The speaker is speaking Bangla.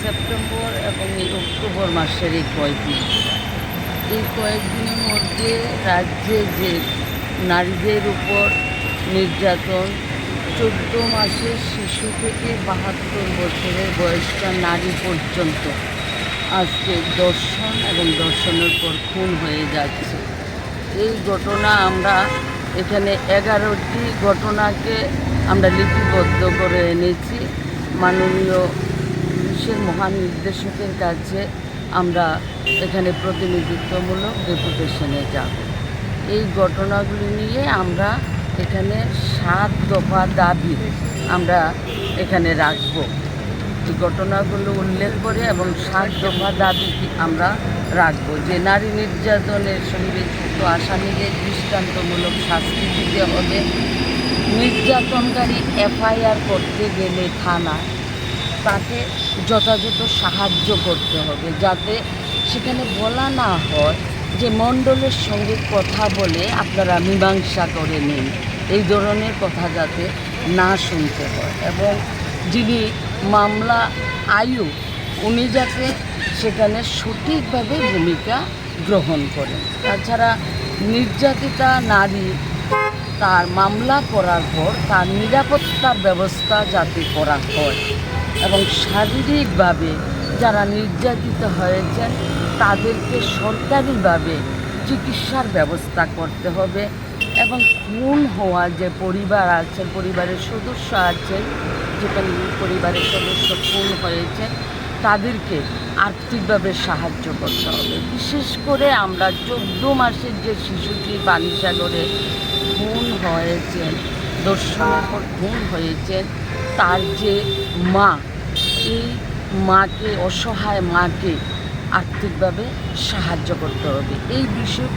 সেপ্টেম্বর এবং এই অক্টোবর মাসের এই কয়েকদিন। এই কয়েকদিনের মধ্যে রাজ্যে যে নারীদের উপর নির্যাতন, চোদ্দ মাসের শিশু থেকে বাহাত্তর বছরের বয়স্ক নারী পর্যন্ত আজকে দর্শন এবং দর্শনের পর খুন হয়ে যাচ্ছে। এই ঘটনা আমরা এখানে এগারোটি ঘটনাকে আমরা লিপিবদ্ধ করে এনেছি। মাননীয় পুলিশের মহানির্দেশকের কাছে আমরা এখানে প্রতিনিধিত্বমূলক ডেপুটেশনে যাব। এই ঘটনাগুলি নিয়ে আমরা এখানে সাত দফা দাবি আমরা এখানে রাখব। এই ঘটনাগুলো উল্লেখ করে এবং সাত দফা দাবি আমরা রাখব যে নারী নির্যাতনের সঙ্গে যুক্ত আসামিদের দৃষ্টান্তমূলক শাস্তি দিতে হবে। নির্যাতনকারী এফআইআর করতে গেলে থানা তাকে যথাযথ সাহায্য করতে হবে যাতে সেখানে বলা না হয় যে মণ্ডলের সঙ্গে কথা বলে আপনারা মীমাংসা করে নিন। এই ধরনের কথা যাতে না শুনতে হয় এবং যিনি মামলা আয়ু উনি যাতে সেখানে সঠিকভাবে ভূমিকা গ্রহণ করেন। তাছাড়া নির্যাতিতা নারী তার মামলা করার পর তার নিরাপত্তার ব্যবস্থা যাতে করা হয় এবং শারীরিকভাবে যারা নির্যাতিত হয়েছেন, তাদেরকে সরকারিভাবে চিকিৎসার ব্যবস্থা করতে হবে এবং খুন হওয়া যে পরিবার আছে, পরিবারের সদস্য আছেন যেখানে পরিবারের সদস্য খুন হয়েছে, তাদেরকে আর্থিকভাবে সাহায্য করতে হবে। বিশেষ করে আমরা চোদ্দ মাসের যে শিশুটি বালিসাগরে খুন হয়েছেন দর্শনের পর খুন হয়েছেন তার যে মা, এই মাকে, অসহায় মাকে আর্থিকভাবে সাহায্য করতে হবে। এই বিষয়